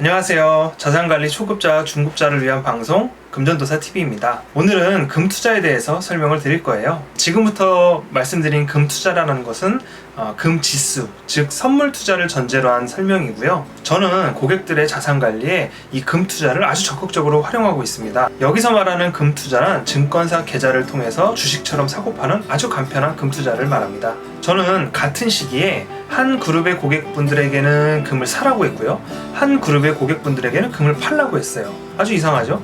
안녕하세요. 자산관리 초급자, 중급자를 위한 방송 금전도사 TV입니다. 오늘은 금 투자에 대해서 설명을 드릴 거예요. 지금부터 말씀드린 금 투자라는 것은 어, 금 지수, 즉 선물 투자를 전제로 한 설명이고요. 저는 고객들의 자산 관리에 이 금 투자를 아주 적극적으로 활용하고 있습니다. 여기서 말하는 금 투자는 증권사 계좌를 통해서 주식처럼 사고 파는 아주 간편한 금 투자를 말합니다. 저는 같은 시기에 한 그룹의 고객분들에게는 금을 사라고 했고요. 한 그룹의 고객분들에게는 금을 팔라고 했어요. 아주 이상하죠?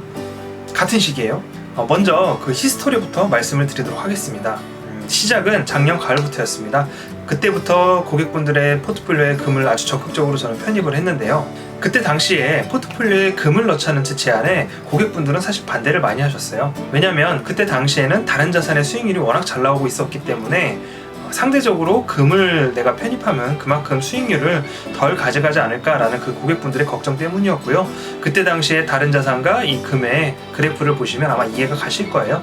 같은 시기에요. 어, 먼저 그 히스토리부터 말씀을 드리도록 하겠습니다. 음, 시작은 작년 가을부터였습니다. 그때부터 고객분들의 포트폴리오에 금을 아주 적극적으로 저는 편입을 했는데요. 그때 당시에 포트폴리오에 금을 넣자는 제 제안에 고객분들은 사실 반대를 많이 하셨어요. 왜냐하면 그때 당시에는 다른 자산의 수익률이 워낙 잘 나오고 있었기 때문에 어, 상대적으로 금을 내가 편입하면 그만큼 수익률을 덜 가져가지 않을까라는 그 고객분들의 걱정 때문이었고요. 그때 당시에 다른 자산과 이 금의 그래프를 보시면 아마 이해가 가실 거예요.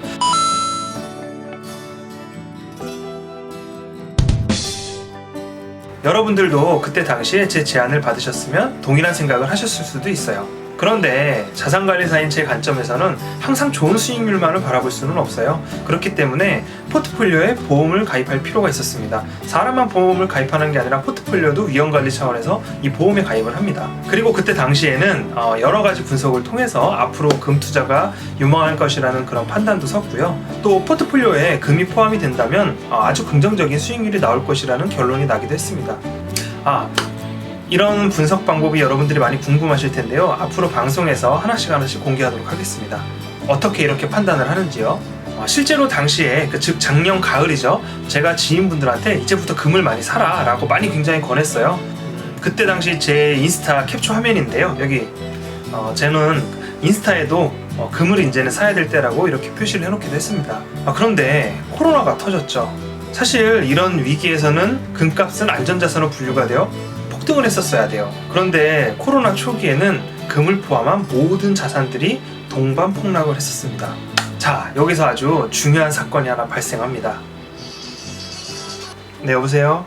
여러분들도 그때 당시에 제 제안을 받으셨으면 동일한 생각을 하셨을 수도 있어요. 그런데 자산관리사인 제 관점에서는 항상 좋은 수익률만을 바라볼 수는 없어요. 그렇기 때문에 포트폴리오에 보험을 가입할 필요가 있었습니다. 사람만 보험을 가입하는 게 아니라 포트폴리오도 위험관리 차원에서 이 보험에 가입을 합니다. 그리고 그때 당시에는 어, 여러 가지 분석을 통해서 앞으로 금 투자가 유망할 것이라는 그런 판단도 섰고요. 또 포트폴리오에 금이 포함이 된다면 어, 아주 긍정적인 수익률이 나올 것이라는 결론이 나기도 했습니다. 아, 이런 분석 방법이 여러분들이 많이 궁금하실 텐데요. 앞으로 방송에서 하나씩 하나씩 공개하도록 하겠습니다. 어떻게 이렇게 판단을 하는지요? 어, 실제로 당시에 그 즉 작년 가을이죠. 제가 지인분들한테 이제부터 금을 많이 사라 라고 많이 굉장히 권했어요. 음, 그때 당시 제 인스타 캡처 화면인데요. 여기 어, 저는 인스타에도 어, 금을 이제는 사야 될 때라고 이렇게 표시를 해놓기도 했습니다. 아, 그런데 코로나가 터졌죠. 사실 이런 위기에서는 금값은 안전자산으로 분류가 되어 폭등을 했었어야 돼요. 그런데 코로나 초기에는 금을 포함한 모든 자산들이 동반 폭락을 했었습니다. 자, 여기서 아주 중요한 사건이 하나 발생합니다. 네, 여보세요?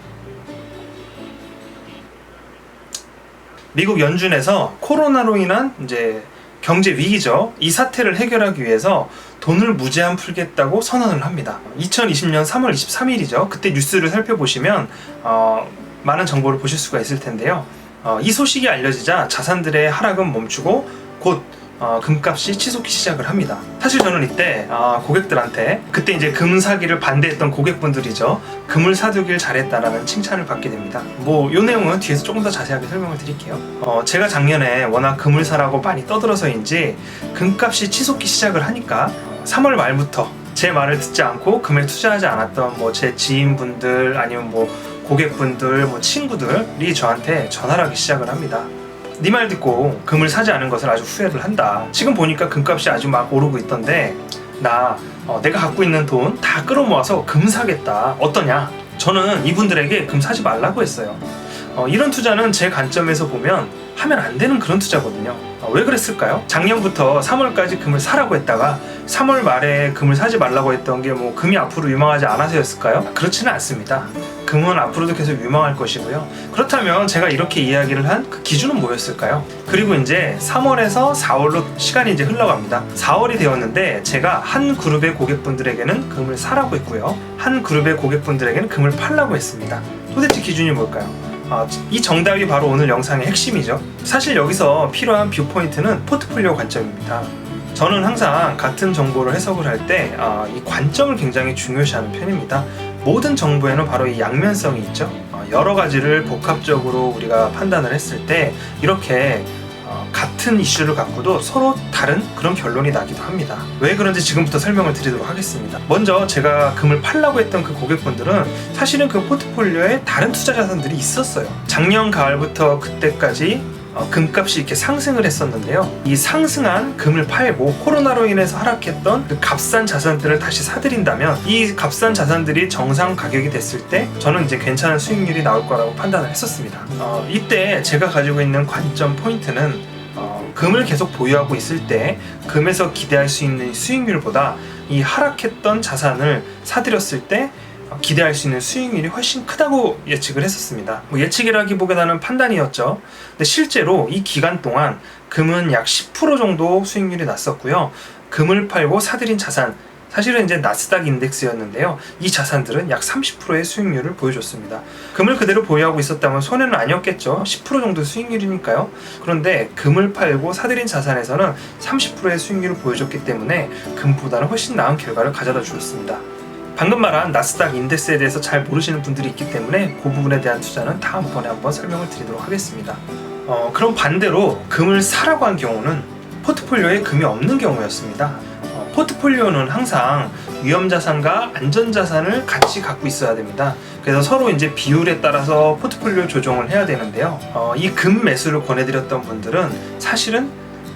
미국 연준에서 코로나로 인한 이제 경제 위기죠. 이 사태를 해결하기 위해서 돈을 무제한 풀겠다고 선언을 합니다. 2020년 3월 23일이죠. 그때 뉴스를 살펴보시면 어, 많은 정보를 보실 수가 있을 텐데요. 어, 이 소식이 알려지자 자산들의 하락은 멈추고 곧 어, 금값이 치솟기 시작을 합니다. 사실 저는 이때 어, 고객들한테 그때 이제 금 사기를 반대했던 고객분들이죠. 금을 사두길 잘했다라는 칭찬을 받게 됩니다. 뭐 이 내용은 뒤에서 조금 더 자세하게 설명을 드릴게요. 어, 제가 작년에 워낙 금을 사라고 많이 떠들어서인지 금값이 치솟기 시작을 하니까 3월 말부터 제 말을 듣지 않고 금에 투자하지 않았던 뭐 제 지인분들 아니면 뭐 고객분들, 뭐 친구들이 저한테 전화를 하기 시작을 합니다. 네 말 듣고 금을 사지 않은 것을 아주 후회를 한다. 지금 보니까 금값이 아주 막 오르고 있던데 나 어, 내가 갖고 있는 돈 다 끌어모아서 금 사겠다. 어떠냐? 저는 이분들에게 금 사지 말라고 했어요. 어, 이런 투자는 제 관점에서 보면 하면 안 되는 그런 투자거든요. 어, 왜 그랬을까요? 작년부터 3월까지 금을 사라고 했다가 3월 말에 금을 사지 말라고 했던 게 뭐 금이 앞으로 유망하지 않아서였을까요? 그렇지는 않습니다. 금은 앞으로도 계속 유망할 것이고요. 그렇다면 제가 이렇게 이야기를 한 그 기준은 뭐였을까요? 그리고 이제 3월에서 4월로 시간이 이제 흘러갑니다. 4월이 되었는데 제가 한 그룹의 고객분들에게는 금을 사라고 했고요. 한 그룹의 고객분들에게는 금을 팔라고 했습니다. 도대체 기준이 뭘까요? 아, 이 정답이 바로 오늘 영상의 핵심이죠. 사실 여기서 필요한 뷰포인트는 포트폴리오 관점입니다. 저는 항상 같은 정보를 해석을 할때 아, 이 관점을 굉장히 중요시하는 편입니다. 모든 정보에는 바로 이 양면성이 있죠. 어, 여러 가지를 복합적으로 우리가 판단을 했을 때 이렇게 어, 같은 이슈를 갖고도 서로 다른 그런 결론이 나기도 합니다. 왜 그런지 지금부터 설명을 드리도록 하겠습니다. 먼저 제가 금을 팔라고 했던 그 고객분들은 사실은 그 포트폴리오에 다른 투자 자산들이 있었어요. 작년 가을부터 그때까지 어, 금값이 이렇게 상승을 했었는데요. 이 상승한 금을 팔고 코로나로 인해서 하락했던 그 값싼 자산들을 다시 사들인다면 이 값싼 자산들이 정상 가격이 됐을 때 저는 이제 괜찮은 수익률이 나올 거라고 판단을 했었습니다. 어, 이때 제가 가지고 있는 관점 포인트는 어, 금을 계속 보유하고 있을 때 금에서 기대할 수 있는 수익률보다 이 하락했던 자산을 사들였을 때 기대할 수 있는 수익률이 훨씬 크다고 예측을 했었습니다. 뭐 예측이라기보다는 판단이었죠. 근데 실제로 이 기간 동안 금은 약 10% 정도 수익률이 났었고요. 금을 팔고 사들인 자산, 사실은 이제 나스닥 인덱스였는데요. 이 자산들은 약 30%의 수익률을 보여줬습니다. 금을 그대로 보유하고 있었다면 손해는 아니었겠죠. 10% 정도 수익률이니까요. 그런데 금을 팔고 사들인 자산에서는 30%의 수익률을 보여줬기 때문에 금보다는 훨씬 나은 결과를 가져다 주었습니다. 방금 말한 나스닥 인덱스에 대해서 잘 모르시는 분들이 있기 때문에 그 부분에 대한 투자는 다음번에 한번 설명을 드리도록 하겠습니다. 어, 그럼 반대로 금을 사라고 한 경우는 포트폴리오에 금이 없는 경우였습니다. 어, 포트폴리오는 항상 위험 자산과 안전 자산을 같이 갖고 있어야 됩니다. 그래서 서로 이제 비율에 따라서 포트폴리오 조정을 해야 되는데요. 어, 이금 매수를 권해드렸던 분들은 사실은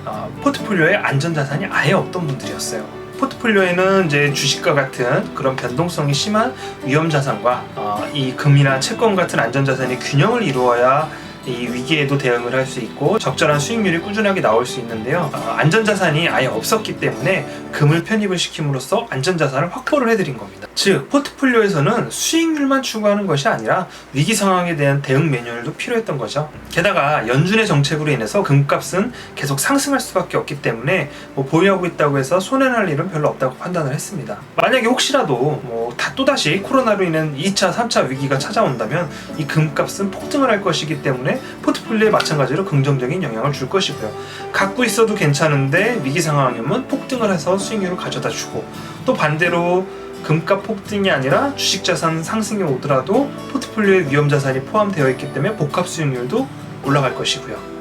어, 포트폴리오에 안전 자산이 아예 없던 분들이었어요. 포트폴리오에는 이제 주식과 같은 그런 변동성이 심한 위험 자산과 어, 이 금이나 채권 같은 안전 자산이 균형을 이루어야 이 위기에도 대응을 할 수 있고 적절한 수익률이 꾸준하게 나올 수 있는데요. 어, 안전 자산이 아예 없었기 때문에 금을 편입을 시킴으로써 안전 자산을 확보를 해드린 겁니다. 즉 포트폴리오에서는 수익률만 추구하는 것이 아니라 위기 상황에 대한 대응 매뉴얼도 필요했던 거죠. 게다가 연준의 정책으로 인해서 금값은 계속 상승할 수밖에 없기 때문에 뭐 보유하고 있다고 해서 손해날 일은 별로 없다고 판단을 했습니다. 만약에 혹시라도 뭐 다 또다시 코로나로 인한 2차, 3차 위기가 찾아온다면 이 금값은 폭등을 할 것이기 때문에 포트폴리오에 마찬가지로 긍정적인 영향을 줄 것이고요. 갖고 있어도 괜찮은데 위기 상황이면 폭등을 해서 수익률을 가져다 주고 또 반대로 금값 폭등이 아니라 주식 자산 상승이 오더라도 포트폴리오에 위험 자산이 포함되어 있기 때문에 복합 수익률도 올라갈 것이고요.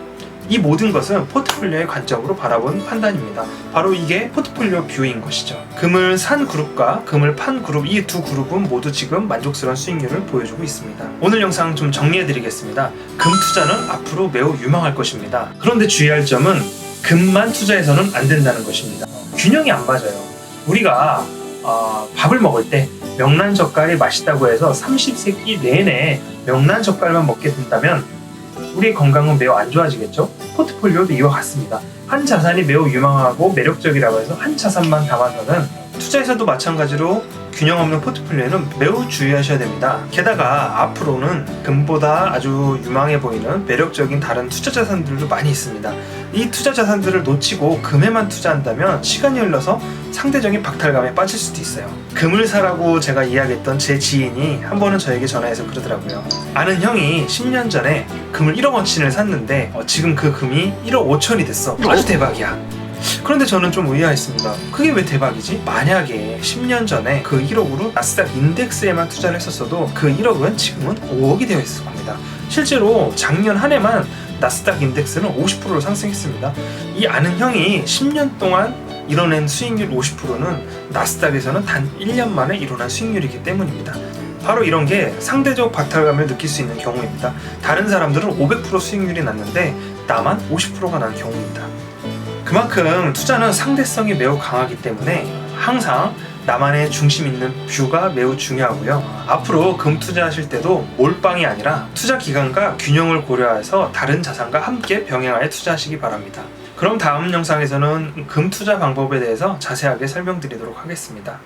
이 모든 것은 포트폴리오의 관점으로 바라본 판단입니다. 바로 이게 포트폴리오 뷰인 것이죠. 금을 산 그룹과 금을 판 그룹 이 두 그룹은 모두 지금 만족스러운 수익률을 보여주고 있습니다. 오늘 영상 좀 정리해 드리겠습니다. 금 투자는 앞으로 매우 유망할 것입니다. 그런데 주의할 점은 금만 투자해서는 안 된다는 것입니다. 균형이 안 맞아요. 우리가 어, 밥을 먹을 때 명란 젓갈이 맛있다고 해서 30세끼 내내 명란 젓갈만 먹게 된다면 우리의 건강은 매우 안 좋아지겠죠? 포트폴리오도 이와 같습니다. 한 자산이 매우 유망하고 매력적이라고 해서 한 자산만 담아서는 투자에서도 마찬가지로 균형 없는 포트폴리오는 매우 주의하셔야 됩니다. 게다가 앞으로는 금보다 아주 유망해 보이는 매력적인 다른 투자 자산들도 많이 있습니다. 이 투자 자산들을 놓치고 금에만 투자한다면 시간이 흘러서 상대적인 박탈감에 빠질 수도 있어요. 금을 사라고 제가 이야기했던 제 지인이 한 번은 저에게 전화해서 그러더라고요. 아는 형이 10년 전에 금을 1억 원치를 샀는데 어, 지금 그 금이 1억 5천이 됐어. 아주 대박이야. 그런데 저는 좀 의아했습니다. 그게 왜 대박이지? 만약에 10년 전에 그 1억으로 나스닥 인덱스에만 투자를 했었어도 그 1억은 지금은 5억이 되어 있을 겁니다. 실제로 작년 한 해만 나스닥 인덱스는 50%로 상승했습니다. 이 아는 형이 10년 동안 이뤄낸 수익률 50%는 나스닥에서는 단 1년 만에 일어난 수익률이기 때문입니다. 바로 이런 게 상대적 박탈감을 느낄 수 있는 경우입니다. 다른 사람들은 500% 수익률이 났는데 나만 50%가 난 경우입니다. 그만큼 투자는 상대성이 매우 강하기 때문에 항상 나만의 중심 있는 뷰가 매우 중요하고요. 앞으로 금 투자하실 때도 몰빵이 아니라 투자 기간과 균형을 고려해서 다른 자산과 함께 병행하여 투자하시기 바랍니다. 그럼 다음 영상에서는 금 투자 방법에 대해서 자세하게 설명드리도록 하겠습니다.